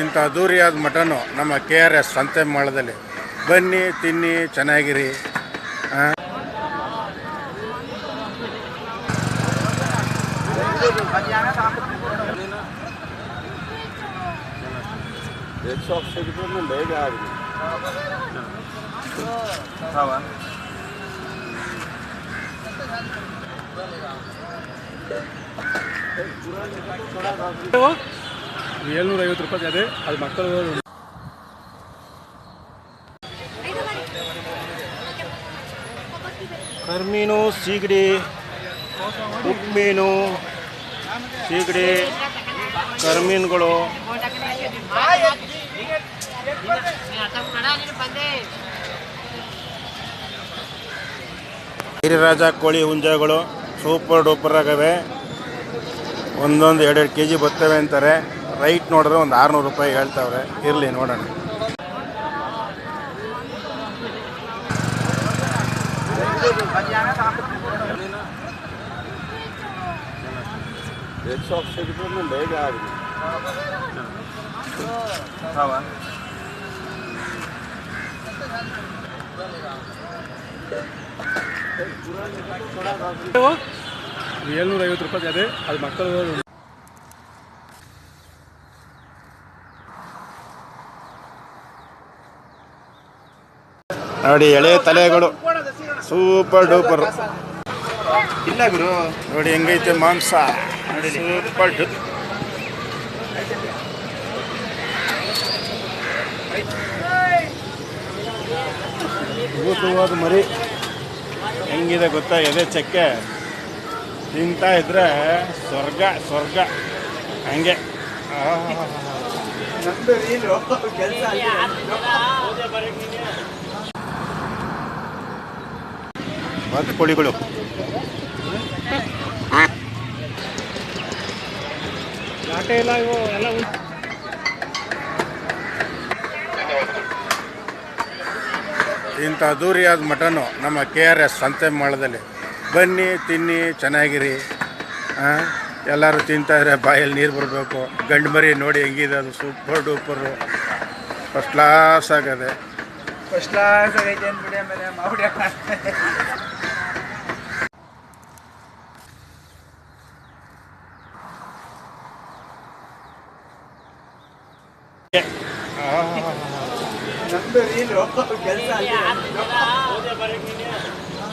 ಇಂಥ ದೂರಿಯಾದ ಮಟನು ನಮ್ಮ ಕೆ ಆರ್ ಎಸ್ ಸಂತೆ ಮಾಳದಲ್ಲಿ ಬನ್ನಿ ತಿನ್ನಿ ಚೆನ್ನಾಗಿರಿ. ಆ? ಏಳ್ನೂರ ಐವತ್ತು ರೂಪಾಯಿ ಅದೇ, ಅದು ಮಕ್ಕಳು ಕರ್ಮೀನು, ಸೀಗಡಿ, ಉಪ್ಮೀನು, ಸೀಗಡಿ, ಕರ್ಮೀನುಗಳು. ಹಿರಿರಾಜ ಕೋಳಿ ಹುಂಜಗಳು ಸೂಪರ್ ಡೂಪರ್ ಆಗವೆ. ಒಂದೊಂದು ಎರಡೆರಡು ಕೆ ಜಿ ಬರ್ತವೆ ಅಂತಾರೆ. ರೈಟ್ ನೋಡಿದ್ರೆ ಒಂದು ಆರುನೂರು ರೂಪಾಯಿ ಹೇಳ್ತಾವ್ರೆ. ಇರಲಿ ನೋಡೋಣ. ಏಳ್ನೂರ ಐವತ್ತು ರೂಪಾಯಿ ಅದೇ ಅದು ಮಕ್ಕಳು ನೋಡಿ ಎಳೆ ತಲೆಗಳು ಸೂಪರ್ ಡೂಪರ್. ಇಲ್ಲ ಗುರು. ನೋಡಿ ಹೆಂಗೈತೆ ಮಾಂಸ. ಸೂಪರ್ ಡು ಭೂತವಾದ ಮರಿ. ಹೆಂಗಿದೆ ಗೊತ್ತಾ? ಎದೆ ಚಕ್ಕೆ. ತಿಂತಾ ಇದ್ರೆ ಸ್ವರ್ಗ ಸ್ವರ್ಗ. ಹಂಗೆ. ಆಹ್. ಬಾತುಕೋಳಿಗಳು ಕೋಳಿಗಳು. ಎಲ್ಲ ಎಲ್ಲ ಉಂಟು. ಇಂಥ ಅದ್ದೂರಿಯಾದ ಮಟನು ನಮ್ಮ ಕೆ ಆರ್ ಎಸ್ ಸಂತೆ ಮಾಳದಲ್ಲಿ. ಬನ್ನಿ ತಿನ್ನಿ ಚೆನ್ನಾಗಿರಿ. ಎಲ್ಲರೂ ತಿಂತಾಯಿದ್ರೆ ಬಾಯಲ್ಲಿ ನೀರು ಬರಬೇಕು. ಗಂಡು ಮರಿ ನೋಡಿ ಹೆಂಗಿದೆ ಅದು ಸೂಪರ್ ಡೂಪರು. ಫಸ್ಟ್ ಕ್ಲಾಸ್ ಆಗದೆ. ಫಸ್ಟ್ ಕ್ಲಾಸ್ ಆಗೈತೆ ಅಂದ್ಬಿಡಿ ಆಮೇಲೆ ಕೆಲಸ